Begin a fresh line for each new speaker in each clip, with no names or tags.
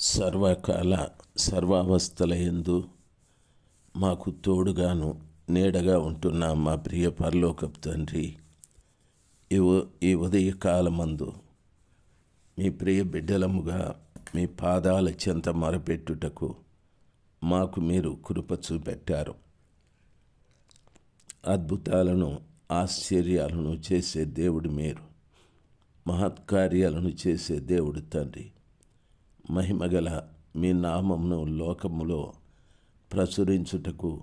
సర్వకాల సర్వావస్థల ఎందు మాకు తోడుగాను నీడగా ఉంటున్న మా ప్రియ పరలోకపు తండ్రి ఈ ఉ- ఈ మీ ప్రియ బిడ్డలముగా మీ పాదాల చెంత మొరపెట్టుటకు మాకు మీరు కృప చూపెట్టారు. అద్భుతాలను ఆశ్చర్యాలను చేసే దేవుడు మీరు మహత్కార్యాలను చేసే దేవుడు తండ్రి. మహిమగల మీ నామమును లోకములో ప్రచురించుటకు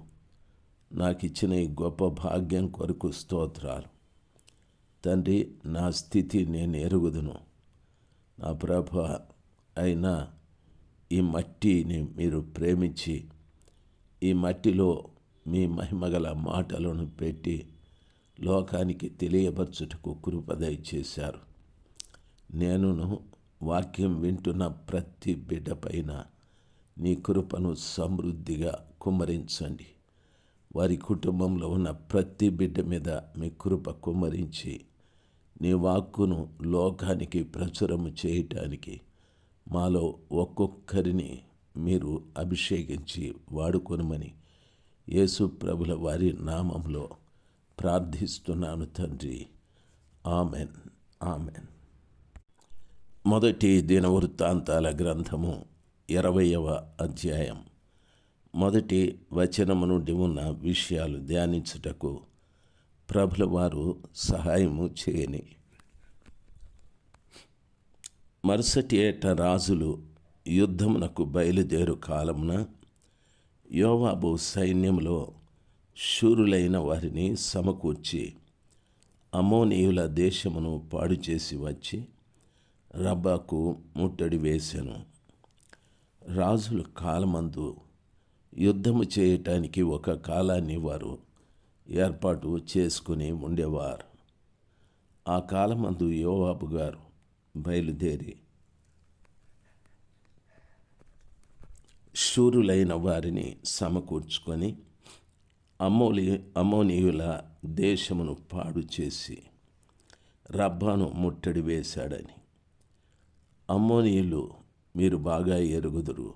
నాకు ఇచ్చిన ఈ గొప్ప భాగ్యం కొరకు స్తోత్రాలు. తండ్రి నా స్థితి నేను ఎరుగుదును. నా ప్రభ అయినా ఈ మట్టిని మీరు ప్రేమించి ఈ మట్టిలో మీ మహిమగల మాటలను పెట్టి లోకానికి తెలియపరచుటకు కృపదయ చేశారు నేనును వాక్యం వింటున్న ప్రతి బిడ్డ పైన నీ కృపను సమృద్ధిగా కుమ్మరించండి. వారి కుటుంబంలో ఉన్న ప్రతి బిడ్డ మీద మీ కృప కుమ్మరించి నీ వాక్కును లోకానికి ప్రచురము చేయటానికి మాలో ఒక్కొక్కరిని మీరు అభిషేకించి వాడుకొనమని యేసు ప్రభుల వారి నామంలో ప్రార్థిస్తున్నాను తండ్రి. ఆమెన్. ఆమెన్. మొదటి దినవృత్తాంతాల గ్రంథము ఇరవయవ అధ్యాయం. మొదటి వచనము నుండి ఉన్న విషయాలు ధ్యానించుటకు ప్రభుల వారు సహాయము చేయని. మరుసటి ఏట రాజులు యుద్ధమునకు బయలుదేరు కాలమున యోవాబు సైన్యంలో శూరులైన వారిని సమకూర్చి అమోనీయుల దేశమును పాడు చేసి వచ్చి రబ్బాకు ముట్టడి వేశాను రాజుల కాలమందు యుద్ధము చేయటానికి ఒక కాలాన్ని వారు ఏర్పాటు చేసుకుని ఉండేవారు. ఆ కాలమందు యోవాబు గారు బయలుదేరి శూరులైన వారిని సమకూర్చుకొని అమోలి అమోనీయుల దేశమును పాడు చేసి రబ్బాను ముట్టడి వేశాడని అమ్మోనీయులు మీరు బాగా ఎరుగుదురు.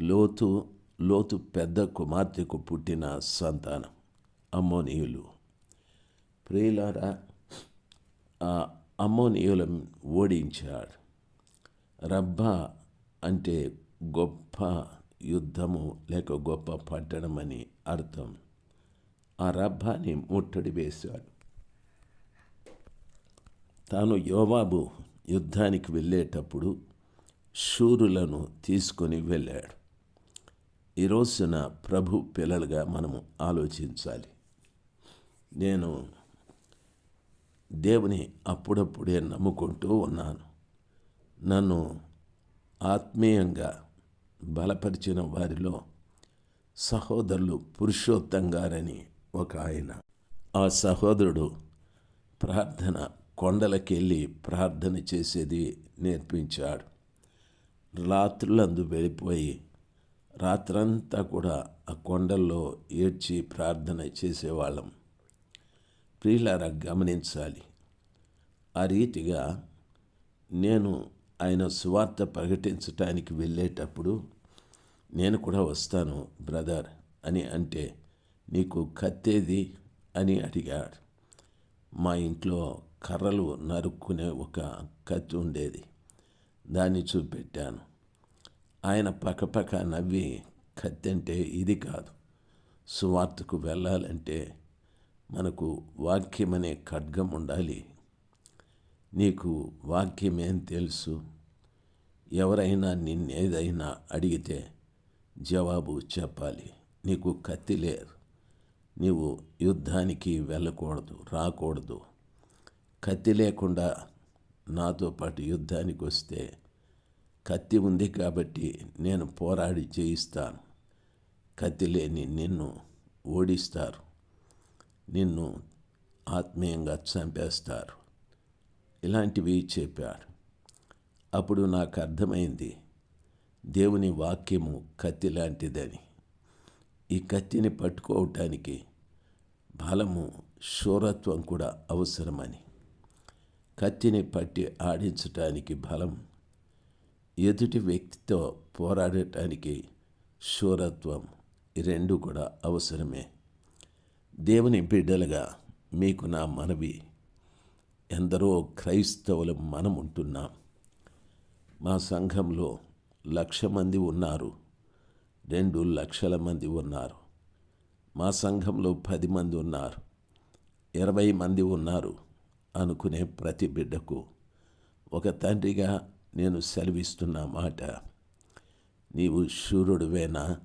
లోతు లోతు పెద్ద కుమార్తెకు పుట్టిన సంతానం అమ్మోనీయులు. ప్రియులారా ఆ అమ్మోనీయులను ఓడించాడు. రబ్బా అంటే గొప్ప యుద్ధము లేక గొప్ప పట్టణమని అర్థం. ఆ రబ్బాని ముట్టడి వేశాడు. తాను యోవాబు యుద్ధానికి వెళ్ళేటప్పుడు శూరులను తీసుకొని వెళ్ళాడు. ఈ రోజున ప్రభు పిల్లలుగా మనము ఆలోచించాలి. నేను దేవుని అప్పుడప్పుడే నమ్ముకుంటూ ఉన్నాను. నన్ను ఆత్మీయంగా బలపరిచిన వారిలో సహోదరులు పురుషోత్తం గారని ఒక ఆయన. ఆ సహోదరుడు ప్రార్థన కొండలకెళ్ళి ప్రార్థన చేసేది నేర్పించాడు. రాత్రులందు వెళ్ళిపోయి రాత్రంతా కూడా ఆ కొండల్లో ఏడ్చి ప్రార్థన చేసేవాళ్ళం. ప్రియులారా గమనించాలి. ఆ రీతిగా నేను ఆయన సువార్త ప్రకటించటానికి వెళ్ళేటప్పుడు నేను కూడా వస్తాను బ్రదర్ అని అంటే నీకు కత్తేది అని అడిగాడు. మా ఇంట్లో కర్రలు నరుక్కునే ఒక కత్తి ఉండేది. దాన్ని చూపెట్టాను. ఆయన పక్కపక్క నవ్వి కత్తి అంటే ఇది కాదు. సువార్తకు వెళ్ళాలంటే మనకు వాక్యం అనే ఖడ్గం ఉండాలి. నీకు వాక్యం ఏం తెలుసు? ఎవరైనా నిన్నేదైనా అడిగితే జవాబు చెప్పాలి. నీకు కత్తి లేరు నీవు యుద్ధానికి వెళ్ళకూడదు రాకూడదు. కత్తి లేకుండా నాతో పాటు యుద్ధానికి వస్తే కత్తి ఉంది కాబట్టి నేను పోరాడి చేయిస్తాను కత్తి లేని నిన్ను ఓడిస్తారు. నిన్ను ఆత్మీయంగా చంపేస్తారు. ఇలాంటివి చెప్పాడు. అప్పుడు నాకు అర్థమైంది. దేవుని వాక్యము కత్తి లాంటిదని. ఈ కత్తిని పట్టుకోవటానికి బలము శూరత్వం కూడా అవసరమని. కత్తిని పట్టి ఆడించటానికి బలం. ఎదుటి వ్యక్తితో పోరాడటానికి శూరత్వం రెండు కూడా అవసరమే. దేవుని బిడ్డలుగా మీకు నా మనవి. ఎందరో క్రైస్తవులు మనం ఉంటున్నాం మా సంఘంలో లక్ష మంది ఉన్నారు. రెండు లక్షల మంది ఉన్నారు. మా సంఘంలో పది మంది ఉన్నారు. ఇరవై మంది ఉన్నారు. అనుకునే ప్రతి బిడ్డకు ఒక తండ్రిగా నేను సెలవిస్తున్న మాట నీవు శూరుడువేనా?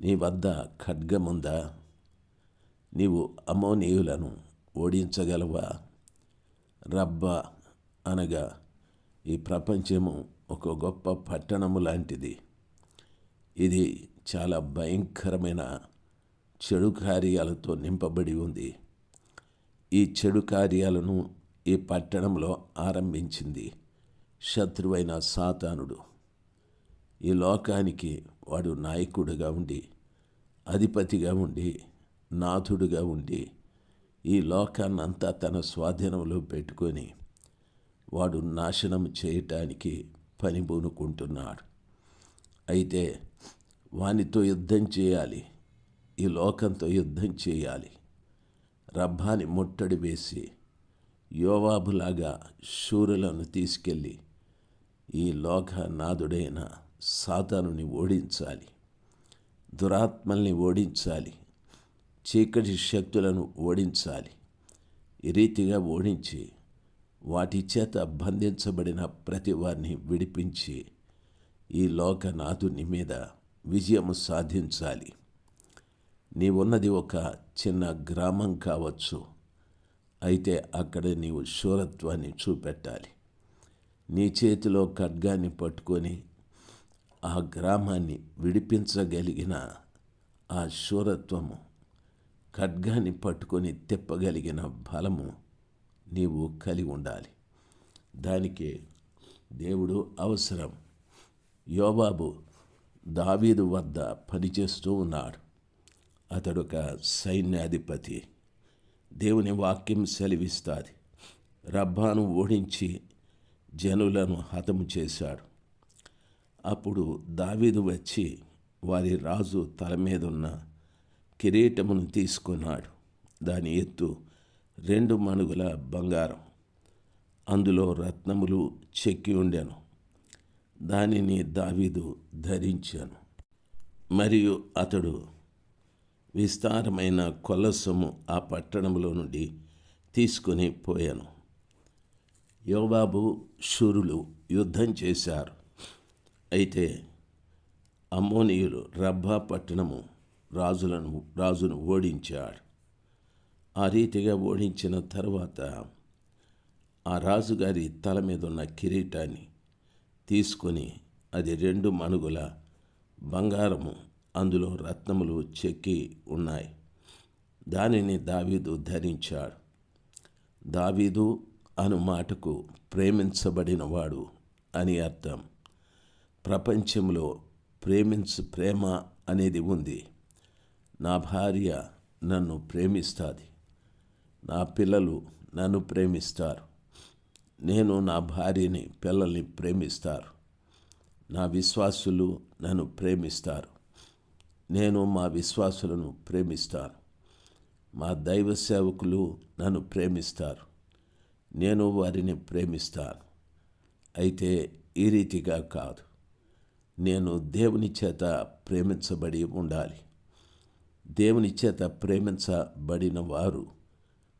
నీ వద్ద ఖడ్గముందా? నీవు అమోనీయులను ఓడించగలవా? రబ్బ అనగా ఈ ప్రపంచము ఒక గొప్ప పట్టణము లాంటిది. ఇది చాలా భయంకరమైన చెడు కార్యాలతో నింపబడి ఉంది. ఈ చెడు కార్యాలను ఈ పట్టణంలో ఆరంభించింది శత్రువైన సాతానుడు. ఈ లోకానికి వాడు నాయకుడుగా ఉండి అధిపతిగా ఉండి నాథుడుగా ఉండి ఈ లోకాన్నంతా తన స్వాధీనంలో పెట్టుకొని వాడు నాశనం చేయటానికి పనిబూనుకుంటున్నాడు. అయితే వానితో యుద్ధం చేయాలి ఈ లోకంతో యుద్ధం చేయాలి. రబ్బాని ముట్టడి వేసి యోవాబులాగా శూరులను తీసుకెళ్ళి ఈ లోక నాదుడైన సాతానుని ఓడించాలి దురాత్మల్ని ఓడించాలి చీకటి శక్తులను ఓడించాలి ఈ రీతిగా ఓడించి వాటి చేత బంధించబడిన ప్రతి వారిని విడిపించి ఈ లోకనాథుని మీద విజయము సాధించాలి. నీవున్నది ఒక చిన్న గ్రామం కావచ్చు. అయితే అక్కడ నీవు శూరత్వాన్ని చూపెట్టాలి. నీ చేతిలో ఖడ్గాన్ని పట్టుకొని ఆ గ్రామాన్ని విడిపించగలిగిన ఆ శూరత్వము ఖడ్గాన్ని పట్టుకొని తిప్పగలిగిన బలము నీవు కలిగి ఉండాలి. దానికి దేవుడు అవసరం. యోబాబు దావీదు వద్ద పనిచేస్తూ ఉన్నాడు. అతడు ఒక సైన్యాధిపతి. దేవుని వాక్యం సెలవిస్తుంది. రబ్బాను ఓడించి జనులను హతము చేశాడు. అప్పుడు దావీదు వచ్చి వారి రాజు తల మీదున్న కిరీటమును తీసుకున్నాడు. దాని ఎత్తు రెండు మణుగుల బంగారం. అందులో రత్నములు చెక్కి ఉండెను. దానిని దావీదు ధరించాను. మరియు అతడు విస్తారమైన కొలసము ఆ పట్టణంలో నుండి తీసుకొని పోయాను. యోబాబు షూరులు యుద్ధం చేశారు. అయితే అమ్మోనియులు రబ్బా పట్టణము రాజులను రాజును ఓడించాడు. ఆ రీతిగా ఓడించిన తర్వాత ఆ రాజుగారి తల మీద ఉన్న కిరీటాన్ని తీసుకొని అది రెండు మణుగుల బంగారము అందులో రత్నములు చెక్కి ఉన్నాయి. దానిని దావీదు ధరించాడు దావీదు అను మాటకు ప్రేమించబడినవాడు అని అర్థం. ప్రపంచంలో ప్రేమించు ప్రేమ అనేది ఉంది. నా భార్య నన్ను ప్రేమిస్తుంది. నా పిల్లలు నన్ను ప్రేమిస్తారు. నేను నా భార్యని పిల్లల్ని ప్రేమిస్తారు. నా విశ్వాసులు నన్ను ప్రేమిస్తారు. నేను మా విశ్వాసులను ప్రేమిస్తాను. మా దైవ సేవకులు నన్ను ప్రేమిస్తారు. నేను వారిని ప్రేమిస్తాను. అయితే ఈ రీతిగా కాదు. నేను దేవుని చేత ప్రేమించబడి ఉండాలి. దేవుని చేత ప్రేమించబడిన వారు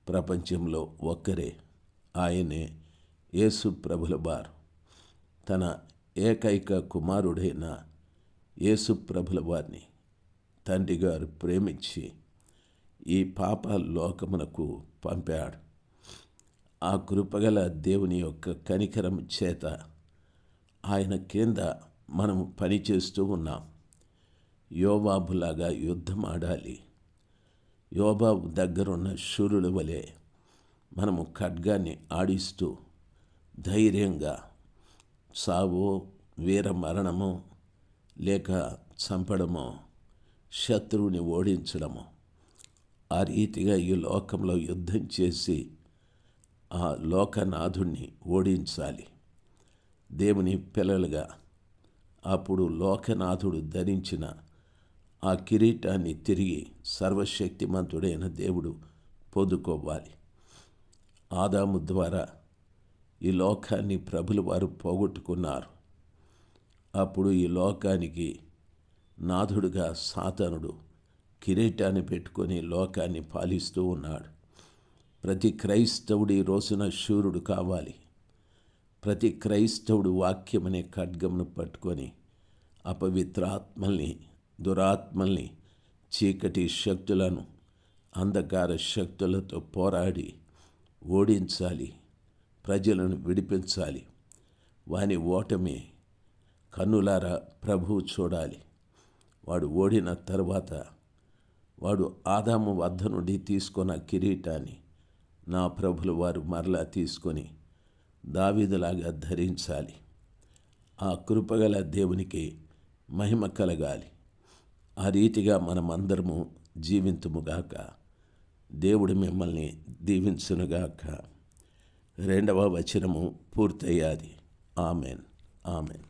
ప్రపంచంలో ఒక్కరే. ఆయనే యేసు ప్రభుల వారు. తన ఏకైక కుమారుడైన యేసు ప్రభుల వారిని తండ్రి గారు ప్రేమించి ఈ పాప లోకమునకు పంపాడు. ఆ కృపగల దేవుని యొక్క కనికరం చేత ఆయన కింద మనం పనిచేస్తూ ఉన్నాం. యోబాబులాగా యుద్ధం ఆడాలి. యోబాబు దగ్గరున్న శూరుల వలె మనము ఖడ్గాన్ని ఆడిస్తూ ధైర్యంగా సావో వీర మరణమో లేక చంపడమో శత్రువుని ఓడించడము. ఆ రీతిగా ఈ లోకంలో యుద్ధం చేసి ఆ లోకనాథుణ్ణి ఓడించాలి. దేవుని పిల్లలుగా అప్పుడు లోకనాథుడు ధరించిన ఆ కిరీటాన్ని తిరిగి సర్వశక్తిమంతుడైన దేవుడు పొందుకోవాలి. ఆదాము ద్వారా ఈ లోకాన్ని ప్రభులు వారు పోగొట్టుకున్నారు. అప్పుడు ఈ లోకానికి నాథుడుగా సాతనుడు కిరీటాన్ని పెట్టుకొని లోకాన్ని పాలిస్తూ ఉన్నాడు. ప్రతి క్రైస్తవుడు ఈ రోజున శూరుడు కావాలి. ప్రతి క్రైస్తవుడు వాక్యమనే ఖడ్గమును పట్టుకొని అపవిత్రాత్మల్ని దురాత్మల్ని చీకటి శక్తులను అంధకార శక్తులతో పోరాడి ఓడించాలి ప్రజలను విడిపించాలి. వాని ఓటమి కన్నులారా ప్రభువు చూడాలి. వాడు ఓడిన తర్వాత వాడు ఆదాము వద్ద నుండి తీసుకున్న కిరీటాన్ని నా ప్రభులు వారు మరలా తీసుకొని దావీదులాగా ధరించాలి. ఆ కృపగల దేవునికి మహిమ కలగాలి. ఆ రీతిగా మనమందరము జీవింతుముగాక దేవుడు మిమ్మల్ని దీవించునుగాక. రెండవ వచనము పూర్తయ్యాది. ఆమెన్. ఆమెన్.